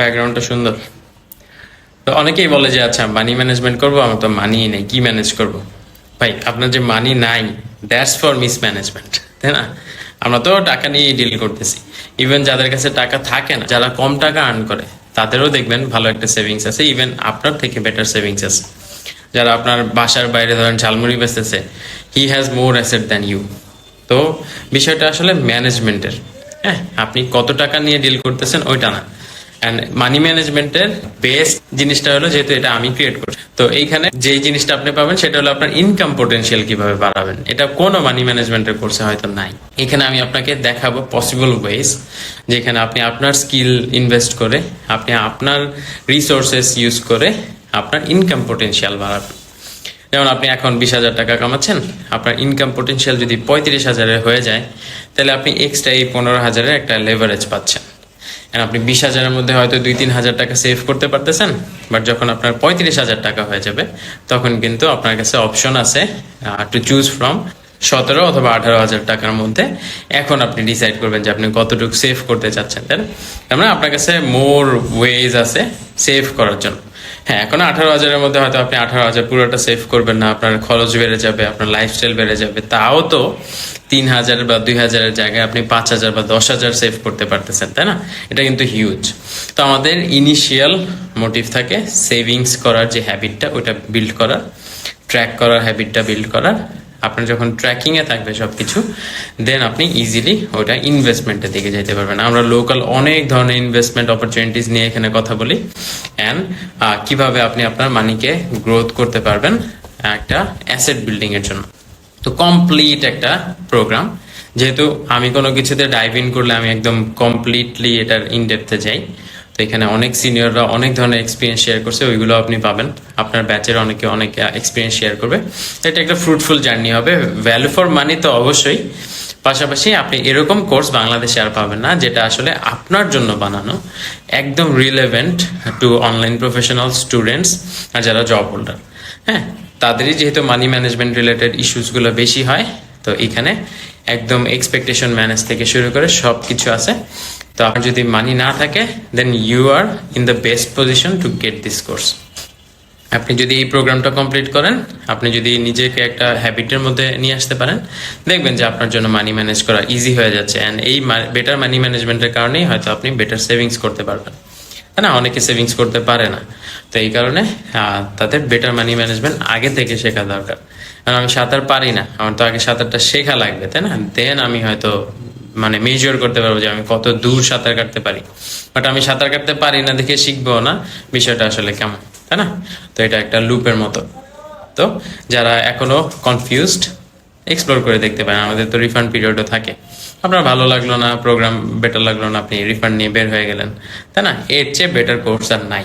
ব্যাকগ্রাউন্ডটা সুন্দর। তো অনেকেই বলে যে আচ্ছা মানি ম্যানেজমেন্ট করব আমার তো মানি নেই, কি ম্যানেজ করব? ভাই, আপনার যে মানি নাই দ্যাটস ফর মিস ম্যানেজমেন্ট তাই না? আমরা তো টাকা নিয়েই ডিল করতেছি। ইভেন যাদের কাছে টাকা থাকে না, যারা কম টাকা আর্ন করে, তাদেরও দেখবেন ভালো একটা সেভিংস আছে ইভেন আপনার থেকে বেটার সেভিংস আছে। যারা আপনার বাসার বাইরে ধরেন jhalmuri বেচতেছে he has more asset than you তো বিষয়টা আসলে ম্যানেজমেন্টের হ্যাঁ আপনি কত টাকা নিয়ে ডিল করতেছেন, ওইটা না। অ্যান্ড মানি ম্যানেজমেন্টের বেস্ট জিনিসটা হলো যেহেতু এটা আমি ক্রিয়েট করি তো এইখানে যেই জিনিসটা আপনি পাবেন, সেটা হলো আপনার ইনকাম পোটেনশিয়াল কীভাবে বাড়াবেন। এটা কোনো মানি ম্যানেজমেন্টের কোর্সে হয়তো নাই। এখানে আমি আপনাকে দেখাবো পসিবল ওয়েজ যেখানে আপনি আপনার স্কিল ইনভেস্ট করে, আপনি আপনার রিসোর্সেস ইউজ করে আপনার ইনকাম পোটেনশিয়াল বাড়াবেন। যেমন আপনি এখন বিশ হাজার টাকা কামাচ্ছেন, আপনার ইনকাম পোটেনশিয়াল যদি পঁয়ত্রিশ হাজারের হয়ে যায়, তাহলে আপনি এক্সট্রা এই পনেরো হাজারের একটা লেভারেজ পাচ্ছেন। আপনি বিশ হাজারের মধ্যে হয়তো দুই, তিন হাজার টাকা সেভ করতে পারতেছেন বাট যখন আপনার পঁয়ত্রিশ হাজার টাকা হয়ে যাবে, তখন কিন্তু আপনার কাছে অপশন আছে টু চুজ ফ্রম সতেরো অথবা আঠারো হাজার টাকার মধ্যে। এখন আপনি ডিসাইড করবেন যে আপনি কতটুকু সেভ করতে চাচ্ছেন। তাই তার মানে আপনার কাছে মোর ওয়েজ আছে সেভ করার জন্য। হ্যাঁ এখন আঠারো হাজারের মধ্যে হয়তো আপনি আঠারো হাজার পুরোটা সেভ করবেন না, আপনার খরচ বেড়ে যাবে, আপনার লাইফস্টাইল বেড়ে যাবে। তাও তো তিন হাজার বা দুই হাজারের জায়গায় আপনি পাঁচ হাজার বা দশ হাজার সেভ করতে পারতেছেন, তাই না? এটা কিন্তু হিউজ তো আমাদের ইনিশিয়াল মোটিভ থাকে সেভিংস করার যে হ্যাবিটটা ওইটা বিল্ড করার ট্র্যাক করার হ্যাবিটটা বিল্ড করার আপনার যখন ট্র্যাকিং এ থাকবে সবকিছু দেন আপনি ইজিলি ওটা ইনভেস্টমেন্টের দিকে যেতে পারবেন। আমরা লোকাল অনেক ধরনের ইনভেস্টমেন্ট অপরচুনিটিস নিয়ে এখানে কথা বলি। অ্যান্ড কীভাবে আপনি আপনার মানিকে গ্রোথ করতে পারবেন, একটা অ্যাসেট বিল্ডিং এর জন্য। তো কমপ্লিট একটা প্রোগ্রাম যেহেতু আমি কোনো কিছুতে ডাইভ ইন করলে আমি একদম কমপ্লিটলি এটার ইন ডেপথে যাই। এখানে অনেক সিনিয়ররা অনেক ধরনের এক্সপিরিয়েন্স শেয়ার করছে, ওইগুলো আপনি পাবেন। আপনার ব্যাচের অনেকে অনেক এক্সপিরিয়েন্স শেয়ার করবে। এটা একটা ফ্রুটফুল জার্নি হবে। ভ্যালু ফর মানি তো অবশ্যই। পাশাপাশি আপনি এরকম কোর্স বাংলাদেশে আর পাবেন না, যেটা আসলে আপনার জন্য বানানো। একদম relevant to online professional students আর যারা জব হোল্ডার হ্যাঁ তাদেরই যেহেতু মানি ম্যানেজমেন্ট রিলেটেড ইস্যুসগুলো বেশি হয়, তো এখানে একদম এক্সপেকটেশন ম্যানেজ থেকে শুরু করে সব কিছু আছে। তো আপনার যদি মানি না থাকে then you are in the best position to get this course আপনি যদি এই প্রোগ্রামটা কমপ্লিট করেন, আপনি যদি নিজেকে একটা হ্যাবিটের মধ্যে নিয়ে আসতে পারেন, দেখবেন যে আপনার জন্য মানি ম্যানেজ করা ইজি হয়ে যাচ্ছে অ্যান্ড এই বেটার মানি ম্যানেজমেন্টের কারণেই হয়তো আপনি বেটার সেভিংস করতে পারবেন। তাই না, অনেকে সেভিংস করতে পারে না। তো এই কারণে তাদের বেটার মানি ম্যানেজমেন্ট আগে থেকে শেখা দরকার। কারণ আমি সাঁতার পারি না, আমার তো আগে সাঁতারটা শেখা লাগবে, তাই না? দেন আমি হয়তো মানে মেজর করতে পারব যে আমি কত দূর সাঁতার কাটতে পারি। বাট আমি সাঁতার কাটতে পারি না দেখে শিখব না, বিষয়টা আসলে কেমন, তাই না? তো এটা একটা লুপের মতো। তো যারা এখনও কনফিউজড এক্সপ্লোর করে দেখতে পারেন, আমাদের তো রিফান্ড পিরিয়ডও থাকে। আপনার ভালো লাগল না প্রোগ্রাম বেটার লাগল না, আপনি রিফান্ড নিয়ে বের হয়ে গেলেন, তাই না? এর চেয়ে বেটার কোর্স আর নাই।